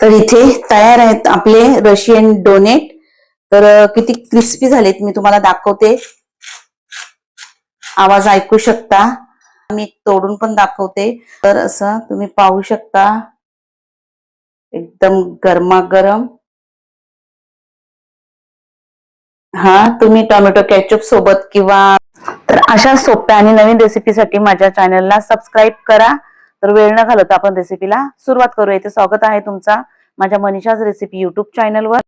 तर इथे तयार आहेत आपले रशियन डोनेट. तर किती क्रिस्पी झालेत मी तुम्हाला दाखवते. आवाज ऐकू शकता. मी तोडून पण दाखवते. तर असं तुम्ही पाहू शकता. एकदम गरमागरम. हा तुम्ही टोमॅटो कॅचअप सोबत किंवा तर अशा सोप्या आणि नवीन रेसिपीसाठी माझ्या चॅनलला सबस्क्राईब करा. तर वेळ न घालवता आपण रेसिपीला सुरुवात करूया. इथे स्वागत आहे तुमचा माझ्या मनीषाज रेसिपी युट्यूब चॅनलवर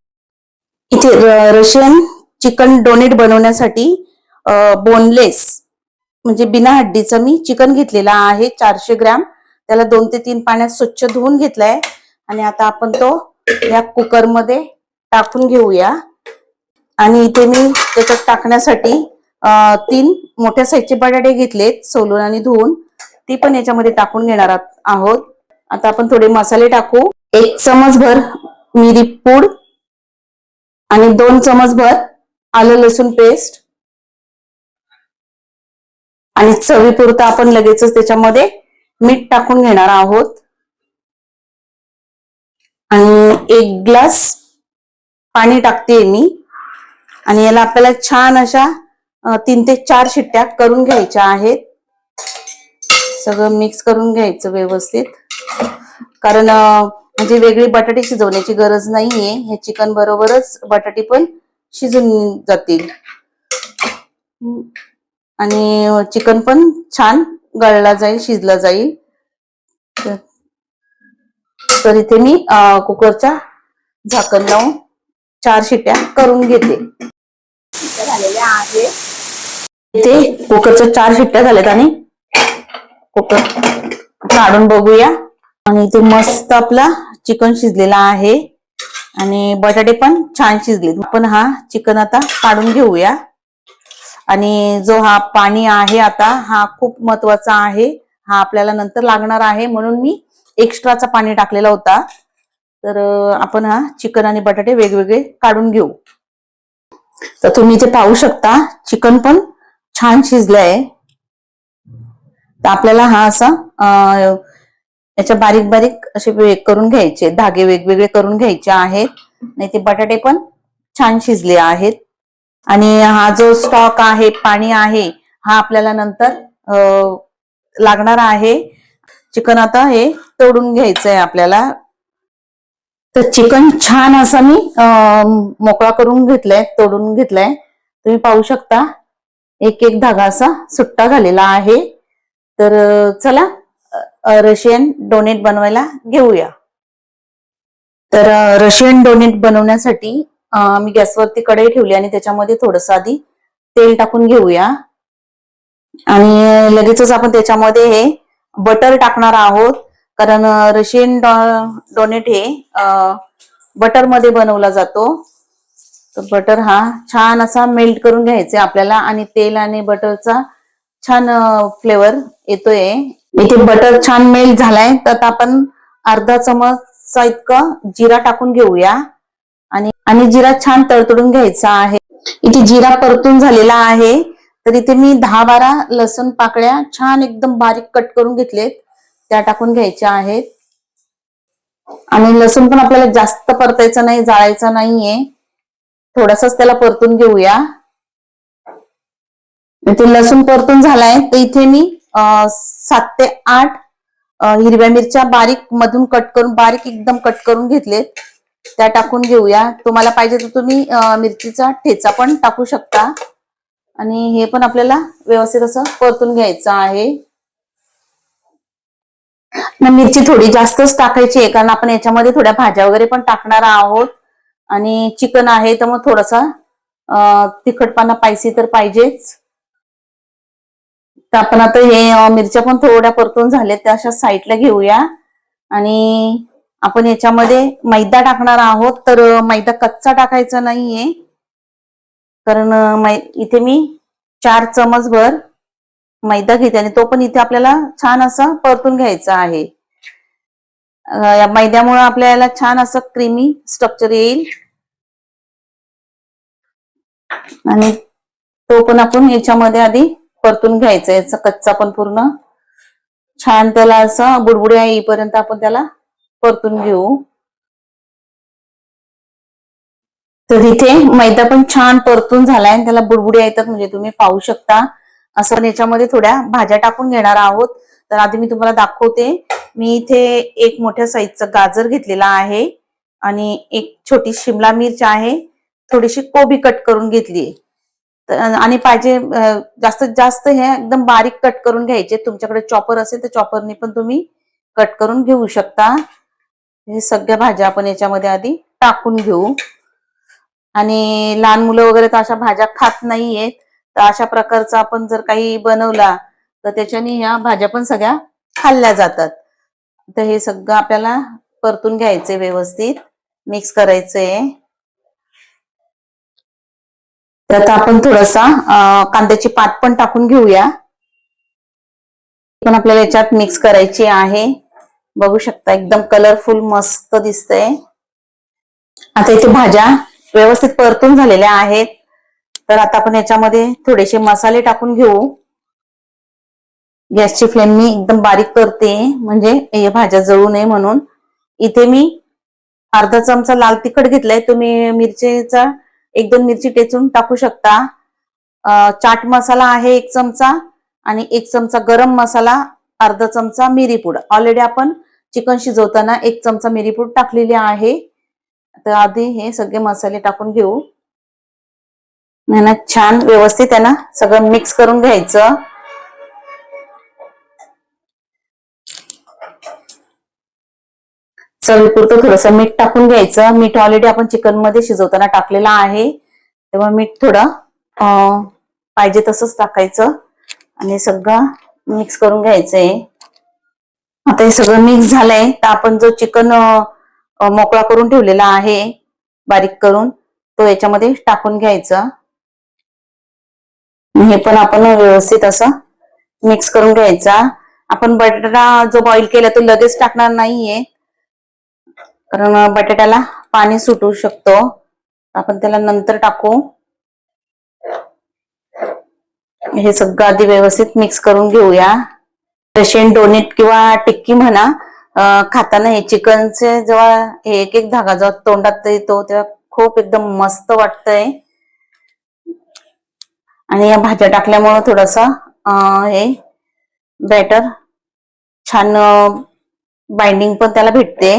इथे रशियन चिकन डोनेट बनवण्यासाठी बोनलेस म्हणजे बिना हड्डीचं मी चिकन घेतलेला आहे चारशे ग्रॅम. त्याला दोन ते तीन पाण्यात स्वच्छ धुवून घेतलाय. आणि आता आपण तो या कुकरमध्ये टाकून घेऊया. आणि इथे मी त्याच्यात टाकण्यासाठी तीन मोठ्या साईजचे बटाटे घेतलेत सोलून आणि धुवून. ती पण याच्यामध्ये टाकून घेणार आहोत. आता आपण थोडे मसाले टाकू. एक चमचभर मिरी पूड आणि दोन चमचभर आलं लसूण पेस्ट. आणि चवीपुरतं आपण लगेचच त्याच्यामध्ये मीठ टाकून घेणार आहोत. आणि एक ग्लास पाणी टाकते मी. आणि याला आपल्याला छान अशा तीन ते चार शिट्ट्या करून घ्यायच्या आहेत. सगळं मिक्स करून घ्यायचं व्यवस्थित. कारण म्हणजे वेगळी बटाटे शिजवण्याची गरज नाहीये. हे चिकन बरोबरच बटाटे पण शिजून जातील. आणि चिकन पण छान गळला जाईल शिजला जाईल. तर- इथे मी कुकरच्या झाकण लावून चार शिट्ट्या करून घेते. झालेल्या आहे इथे कुकरच्या चार शिट्ट्या झाल्यात आणि कुकर काढून बघूया. आणि इथे मस्त आपला चिकन शिजलेला आहे. आणि बटाटे पण छान शिजले आपण हा चिकन आता काढून घेऊया. आणि जो हा पाणी आहे आता हा खूप महत्त्वाचा आहे. हा आपल्याला नंतर लागणार आहे म्हणून मी एक्स्ट्राचा पाणी टाकलेला होता. तर आपण हा चिकन आणि बटाटे वेगवेगळे काढून घेऊ. तर तुम्ही इथे पाहू शकता चिकन पण छान शिजलंय. तर आपल्याला हा असा याच्या बारीक बारीक असे वेग करून घ्यायचे. धागे वेगवेगळे करून घ्यायचे आहेत. नाही ते बटाटे पण छान शिजले आहेत. आणि हा जो स्टॉक आहे पाणी आहे हा आपल्याला नंतर लागणार आहे. चिकन आता हे तोडून घ्यायचंय आपल्याला. तर चिकन छान असा मी मोकळा करून घेतलाय तोडून घेतलाय. तुम्ही पाहू शकता एक एक धागा असा सुट्टा झालेला आहे. तर चला रशियन डोनेट बनवायला घेऊया. तर रशियन डोनेट बनवण्यासाठी मी गॅसवरती कढई ठेवली आणि त्याच्यामध्ये थोडस आधी तेल टाकून घेऊया. आणि लगेचच आपण त्याच्यामध्ये हे बटर टाकणार आहोत. कारण रशियन डो- डोनेट हे बटरमध्ये बनवला जातो. तर बटर हा छान असा मेल्ट करून घ्यायचा आपल्याला आणि तेल आणि बटरचा छान फ्लेवर येतोय. इथे बटर छान मेल्ट झालाय. तर आता आपण अर्धा चमचा इतकं जिरा टाकून घेऊया. आणि आणि जिरा छान तळतडून घ्यायचा आहे. इथे जिरा परतून झालेला आहे. तर इथे मी दहा बारा लसूण पाकळ्या छान एकदम बारीक कट करून घेतलेत. त्या टाकून घ्यायच्या आहेत. आणि लसूण पण आपल्याला जास्त परतायचं नाही जाळायचं नाहीये. थोडासाच त्याला परतून घेऊया. इथे लसूण परतून झालाय. तर इथे मी सात ते आठ हिरव्या मिरच्या बारीक मधून कट करून बारीक एकदम कट करून घेतलेत त्या टाकून घेऊया. तुम्हाला पाहिजे तर तुम्ही मिरचीचा ठेचा पण टाकू शकता. आणि हे पण आपल्याला व्यवस्थित असं परतून घ्यायचं आहे. मिरची थोडी जास्तच टाकायची आहे कारण आपण याच्यामध्ये थोड्या भाज्या वगैरे पण टाकणार आहोत. आणि चिकन आहे तर मग थोडासा तिखटपणा पायसी तर पाहिजेच. तर आपण आता हे मिरच्या पण थोड्या परतून झाल्या त्या अशा साईडला घेऊया. आणि आपण याच्यामध्ये मैदा टाकणार आहोत तर मैदा कच्चा टाकायचा नाहीये. कारण इथे मी चार चमच भर मैदा घेते आणि तो पण इथे आपल्याला छान असा परतून घ्यायचा आहे. या मैद्यामुळे आपल्याला छान असं क्रीमी स्ट्रक्चर येईल. आणि तो पण आपण याच्यामध्ये आधी परतून घ्यायचं याचा कच्चा पण पूर्ण. छान त्याला असं बुडबुड्या येईपर्यंत आपण त्याला परतून घेऊ. तर इथे मैदा पण छान परतून झालाय आणि त्याला बुडबुड्या येतात म्हणजे तुम्ही पाहू शकता. असं पण याच्यामध्ये थोड्या भाज्या टाकून घेणार आहोत. तर आधी मी तुम्हाला दाखवते. मी इथे एक मोठ्या साईजचं गाजर घेतलेला आहे आणि एक छोटी शिमला मिरच आहे. थोडीशी कोबी कट करून घेतली आणि पाहिजे जास्तीत जास्त हे एकदम बारीक कट करून घ्यायचे. तुमच्याकडे चॉपर असेल तर चॉपरने पण तुम्ही कट करून घेऊ शकता. हे सगळ्या भाज्या आपण याच्यामध्ये आधी टाकून घेऊ. आणि लहान मुलं वगैरे तर अशा भाज्या खात नाहीयेत तर अशा प्रकारचा आपण जर काही बनवला तर त्याच्याने ह्या भाज्या पण सगळ्या खाल्ल्या जातात. तर हे सगळं आपल्याला परतून घ्यायचंय व्यवस्थित. मिक्स करायचंय. तर आता आपण थोडासा कांद्याची पात पण टाकून घेऊया. पण आपल्याला याच्यात मिक्स करायची आहे. बघू शकता एकदम कलरफुल मस्त दिसतंय. आता इथे भाज्या व्यवस्थित परतून झालेल्या आहेत. तर आता आपण याच्यामध्ये थोडेसे मसाले टाकून घेऊ. गॅसची फ्लेम मी एकदम बारीक करते म्हणजे या भाज्या जळू नये म्हणून. इथे मी अर्धा चमचा लाल तिखट घेतलाय. तुम्ही मिरचीचा एक दोन मिरची टेचून टाकू शकता. चाट मसाला आहे एक चमचा आणि एक चमचा गरम मसाला अर्धा चमचा मिरीपूड ऑलरेडी आपण चिकन शिजवताना एक चमचा मिरीपूड टाकलेली आहे. तर आधी हे सगळे मसाले टाकून घेऊ. ना छान व्यवस्थित आहे ना सगळं मिक्स करून घ्यायचं. चवीपुरतं थोडस मीठ टाकून घ्यायचं. मीठ ऑलरेडी आपण चिकनमध्ये शिजवताना टाकलेलं आहे. तेव्हा मीठ थोडं पाहिजे तसंच टाकायचं. आणि सगळं मिक्स करून घ्यायचंय. आता हे सगळं मिक्स झालंय. तर आपण जो चिकन मोकळा करून ठेवलेला आहे बारीक करून तो याच्यामध्ये टाकून घ्यायचा. हे पण आपण व्यवस्थित असं मिक्स करून घ्यायचा. आपण बटाटा जो बॉईल केला तो लगेच टाकणार नाहीये. कारण बटाट्याला पाणी सुटू शकतो. आपण त्याला नंतर टाकू. हे सगळं आधी व्यवस्थित मिक्स करून घेऊया. रशियन डोनेट किंवा टिक्की म्हणा खाताना हे चिकनचे जेव्हा हे एक एक धागा जेव्हा तोंडात येतो तेव्हा खूप एकदम मस्त वाटतंय. आणि या भाज्या टाकल्यामुळं थोडस हे बॅटर छान बाइंडिंग पण त्याला भेटते.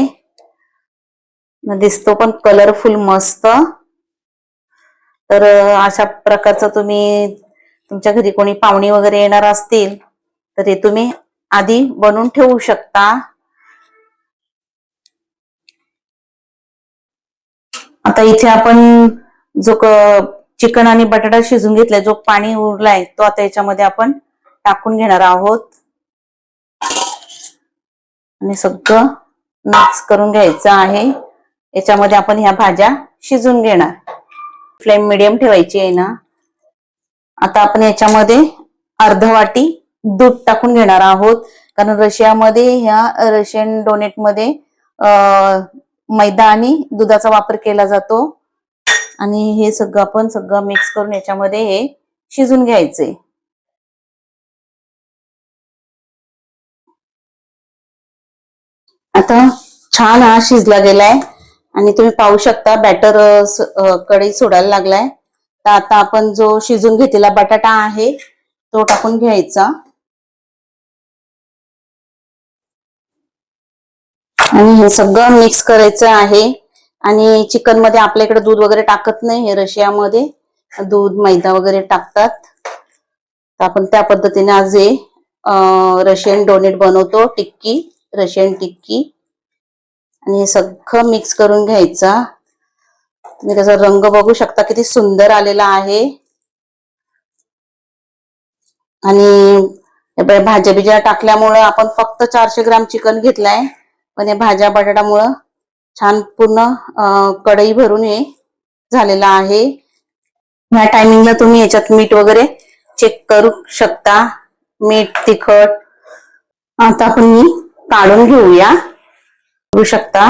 दिसतो पण कलरफुल मस्त. तर अशा प्रकारचं तुम्ही तुमच्या घरी कोणी पाहुणी वगैरे येणार असतील तर हे तुम्ही आधी बनवून ठेवू शकता. आता इथे आपण जो चिकन आणि बटाटा शिजून घेतलाय जो पाणी उरलाय तो आता याच्यामध्ये आपण टाकून घेणार आहोत. आणि सगळं मिक्स करून घ्यायचं आहे. याच्यामध्ये आपण ह्या भाज्या शिजून घेणार. फ्लेम मिडियम ठेवायची आहे ना. आता आपण याच्यामध्ये अर्ध वाटी दूध टाकून घेणार आहोत. कारण रशियामध्ये ह्या रशियन डोनेटमध्ये मैदा आणि दुधाचा वापर केला जातो. आणि हे सगळं आपण सगळं मिक्स करून याच्यामध्ये हे शिजून घ्यायचंय. आता छान हा शिजला गेलाय. आणि तुम्ही पाहू शकता बॅटरकडे सोडायला लागलाय. तर आता आपण जो शिजून घेतलेला बटाटा आहे तो टाकून घ्यायचा. आणि हे सगळं मिक्स करायचं आहे. आणि चिकनमध्ये आपल्याकडे दूध वगैरे टाकत नाही हे रशियामध्ये. दूध मैदा वगैरे टाकतात. तर आपण त्या पद्धतीने आज हे रशियन डोनेट बनवतो टिक्की रशियन टिक्की. आणि हे सगळं मिक्स करून घ्यायचा. तुम्ही त्याचा रंग बघू शकता किती सुंदर आलेला आहे. आणि भाज्या बिज्या टाकल्यामुळं आपण फक्त चारशे ग्राम चिकन घेतलाय. पण हे भाज्या बटाट्यामुळं छान पूर्ण कढई भरून हे झालेलं आहे. ह्या टायमिंगला तुम्ही याच्यात मीठ वगैरे चेक करू शकता. मीठ तिखट. आता आपण मी काढून घेऊया. बघू शकता.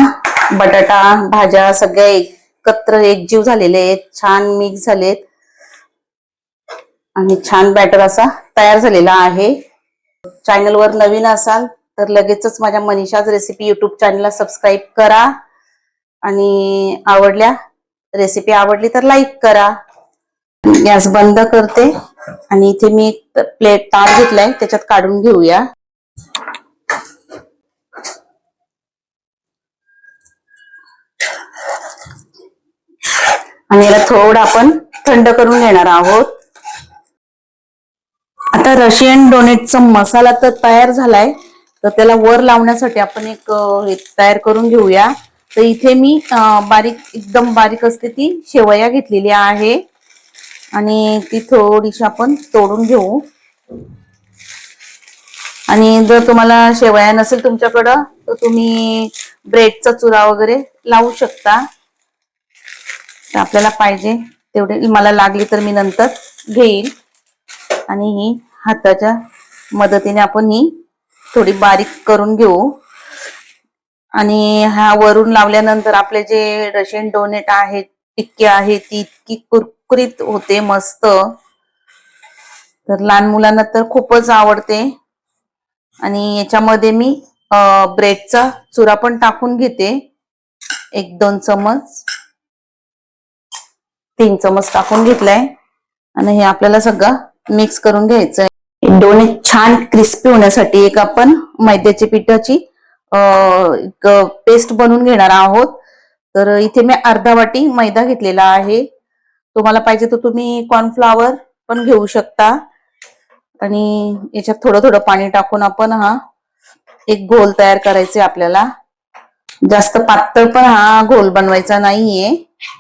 बटाटा भाज्या सगळ्या एकत्र एकजीव झालेले आहेत. छान मिक्स झालेत. आणि छान बॅटर असा तयार झालेला आहे. चॅनलवर नवीन असाल तर लगेचच माझ्या मनीषाज रेसिपी युट्यूब चॅनलला सबस्क्राईब करा. आणि आवडल्या रेसिपी आवडली तर लाईक करा. गॅस बंद करते. आणि इथे मी एक प्लेट ताट घेतलाय त्याच्यात काढून घेऊया. आणि याला थोडं आपण थंड करून घेणार आहोत. आता रशियन डोनेटचा मसाला तर तयार झालाय. तर त्याला वर लावण्यासाठी आपण एक हे तयार करून घेऊया. तर इथे मी बारीक एकदम बारीक असते ती शेवया घेतलेली आहे. आणि ती थोडीशी आपण तोडून घेऊ. आणि जर तुम्हाला शेवया नसेल तुमच्याकडं तर तुम्ही ब्रेडचा चुरा वगैरे लावू शकता. तर आपल्याला पाहिजे तेवढे. मला लागली तर मी नंतर घेईल. आणि ही हाताच्या मदतीने आपण ही थोडी बारीक करून घेऊ. आणि हा वरून लावल्यानंतर आपले जे रशियन डोनेट आहेत टिक्की आहे ती इतकी कुरकुरीत होते मस्त. तर लहान मुलांना तर खूपच आवडते. आणि याच्यामध्ये मी ब्रेडचा चुरा पण टाकून घेते. एक दोन चमच. तीन चमच टाकून घेतलाय. आणि हे आपल्याला सगळं मिक्स करून घ्यायचंय. डोने छान क्रिस्पी होण्यासाठी एक आपण मैद्याची पिठाची पेस्ट बनवून घेणार आहोत. तर इथे मी अर्धा वाटी मैदा घेतलेला आहे. तुम्हाला पाहिजे तर तुम्ही कॉर्नफ्लॉवर पण घेऊ शकता. आणि याच्यात थोडं थोडं पाणी टाकून आपण हा एक घोल तयार करायचे आपल्याला. जास्त पातळ पण हा घोल बनवायचा नाहीये.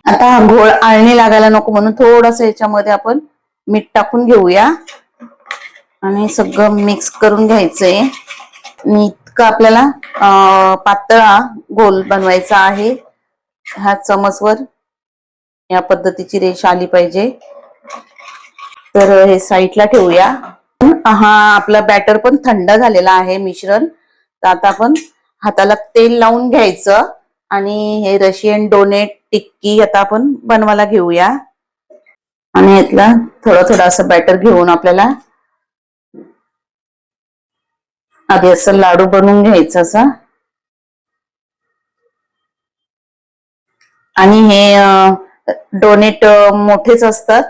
आता हा घोळ आळणी लागायला नको म्हणून थोडस याच्यामध्ये आपण मीठ टाकून घेऊया. आणि सगळं मिक्स करून घ्यायचंय. मी इतकं आपल्याला पातळा गोल बनवायचा आहे. ह्या चमचवर या पद्धतीची रेष आली पाहिजे. तर हे साईडला ठेवूया. हा आपला बॅटर पण थंड झालेला आहे मिश्रण. तर आता आपण हाताला तेल लावून घ्यायचं. आणि हे रशियन डोनेट टिक्की आता आपण बनवायला घेऊया. आणि यातला थोडं थोडं असं बॅटर घेऊन आपल्याला आधी असं लाडू बनवून घ्यायचं असं. आणि हे डोनेट मोठेच असतात.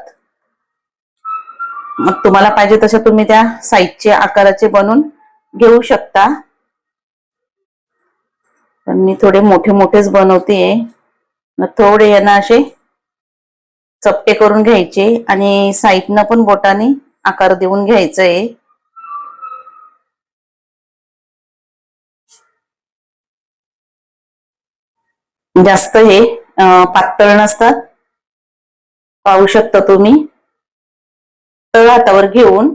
मग तुम्हाला पाहिजे तसे तुम्ही त्या साईजचे आकाराचे बनवून घेऊ शकता. पण मी थोडे मोठे मोठेच बनवते मग थोडे यांना असे चपटे करून घ्यायचे आणि साईडनं पण बोटाने आकार देऊन घ्यायचंय. जास्त हे पातळ नसतात. पाहू शकता तुम्ही. तळ हातावर घेऊन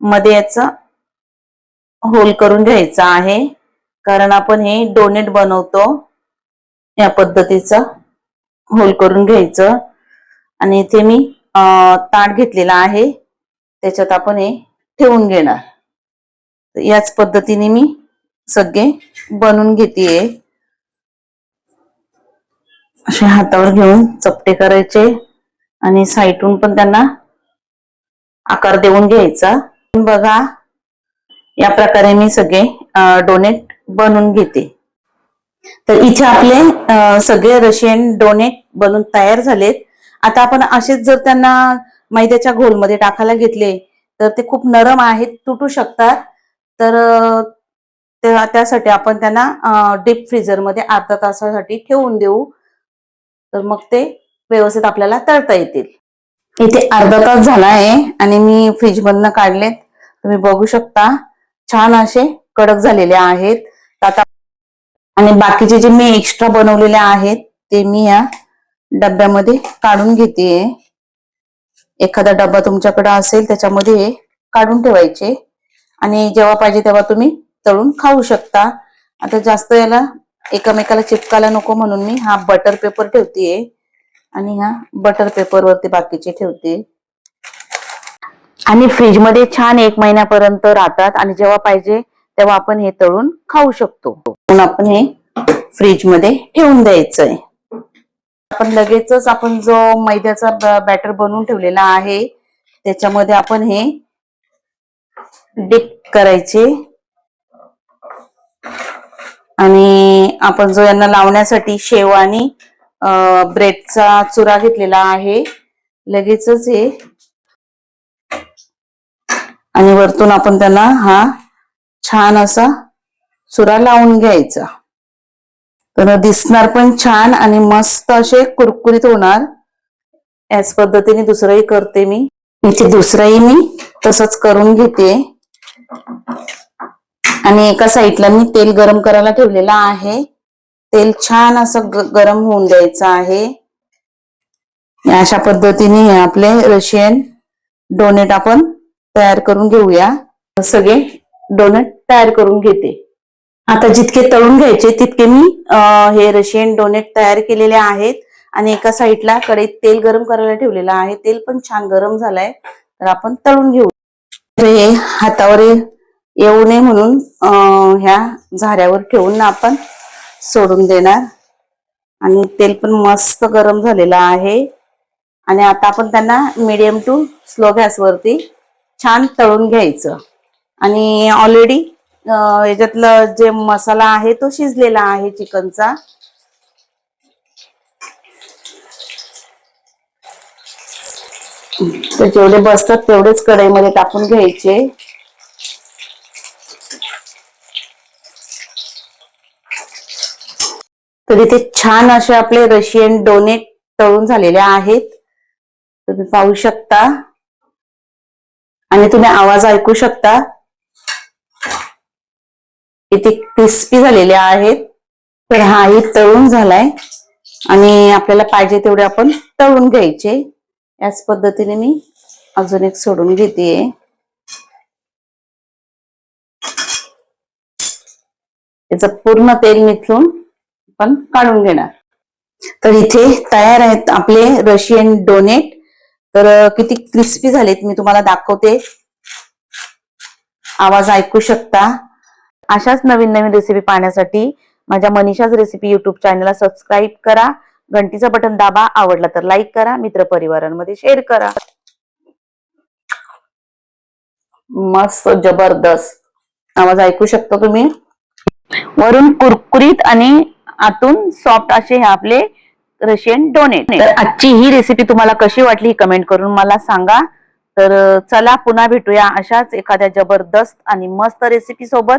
मध्ये याचा होल करून घ्यायचा आहे. कारण आपण हे डोनेट बनवतो या पद्धतीचा होल करून घ्यायचं. आणि इथे मी ताट घेतलेला आहे. त्याच्यात आपण हे ठेवून घेणार. याच पद्धतीने मी सगळे बनवून घेतेय. असे हातावर घेऊन चपटे करायचे आणि साईटून पण त्यांना आकार देऊन घ्यायचा. बघा या प्रकारे मी सगळे डोनेट बनवून घेते. तर इथे आपले सगळे रशियन डोनेट बनून तयार झालेत. आता आपण असेच जर त्यांना मैद्याच्या घोलमध्ये टाकायला घेतले तर ते खूप नरम आहेत तुटू शकतात. तर त्यासाठी आपण त्यांना डीप फ्रीजरमध्ये अर्धा तासासाठी ठेवून देऊ. तर मग ते व्यवस्थित आपल्याला तळता येतील. इथे अर्धा तास झाला आहे आणि मी फ्रीज मधनं काढलेत. तुम्ही बघू शकता छान असे कडक झालेले आहेत. आता आणि बाकीचे जे मी एक्स्ट्रा बनवलेले आहेत ते मी या डब्यामध्ये काढून घेते. एखादा डब्बा तुमच्याकडे असेल त्याच्यामध्ये काढून ठेवायचे. आणि जेव्हा पाहिजे तेव्हा तुम्ही तळून खाऊ शकता. आता जास्त याला एकमेकाला चिपकायला नको म्हणून मी हा बटर पेपर ठेवतेय. आणि ह्या बटर पेपर वरती बाकीचे ठेवते. आणि फ्रीजमध्ये छान एक महिन्यापर्यंत राहतात. आणि जेव्हा पाहिजे तेव्हा आपण हे तळून खाऊ शकतो. आपण हे फ्रीजमध्ये ठेवून द्यायचंय. आपण लगेचच आपण जो मैद्याचा बॅटर बनवून ठेवलेला आहे त्याच्यामध्ये आपण हे डिप करायचे. आणि आपण जो यांना लावण्यासाठी शेव आणि ब्रेडचा चुरा घेतलेला आहे लगेचच हे आणि वरतून आपण त्यांना हा छान असा चुरा लावून घ्यायचा. तर दिसणार पण छान आणि मस्त असे कुरकुरीत होणार. याच पद्धतीने दुसरंही करते मी. इथे दुसरंही मी तसंच करून घेते. आणि एका साईडला मी तेल गरम करायला ठेवलेलं आहे. तेल छान असं गरम होऊन द्यायचं आहे. अशा पद्धतीने आपले रशियन डोनेट आपण तयार करून घेऊया. सगळे डोनेट तयार करून घेते. आता जितके तळून घ्यायचे तितके मी हे रशियन डोनेट तयार केलेले आहेत आणि एका साईडला कढईत तेल गरम करायला ठेवलेलं आहे. तेल पण छान गरम झालंय. तर आपण तळून घेऊ. हे हातावर येऊ नये म्हणून ह्या झाऱ्यावर ठेवून आपण सोडून देणार. आणि तेल पण मस्त गरम झालेलं आहे. आणि आता आपण त्यांना मीडियम टू स्लो गॅसवरती छान तळून घ्यायचं. आणि ऑलरेडी याच्यातलं जे मसाला आहे तो शिजलेला आहे चिकनचा. तर जेवढे बसतात तेवढेच कढईमध्ये टाकून घ्यायचे. तर इथे छान असे आपले रशियन डोनेट तळून झालेले आहेत. तुम्ही पाहू शकता. आणि तुम्ही आवाज ऐकू शकता. इथे क्रिस्पी झालेले आहेत. तर हाही तळून झालाय. आणि आपल्याला पाहिजे तेवढे आपण तळून घ्यायचे. याच पद्धतीने मी अजून एक सोडून घेते. त्याचं पूर्ण तेल मिथळून आपण काढून घेणार. तर इथे तयार आहेत आपले रशियन डोनेट. तर किती क्रिस्पी झालेत मी तुम्हाला दाखवते. आवाज ऐकू शकता. अशाच नवीन नवीन रेसिपी पाहण्यासाठी माझ्या मनीषाच रेसिपी युट्यूब चॅनलला सबस्क्राईब करा. घंटीचं बटन दाबा. आवडला तर लाईक करा. मित्र परिवारांमध्ये शेअर करा. मस्त जबरदस्त. आवाज ऐकू शकता तुम्ही? वरून कुरकुरीत आणि आतून सॉफ्ट असे हे आपले रशियन डोनेट तर आजची ही रेसिपी तुम्हाला कशी वाटली ही कमेंट करून मला सांगा. तर चला पुन्हा भेटूया अशाच एखाद्या जबरदस्त आणि मस्त रेसिपी सोबत.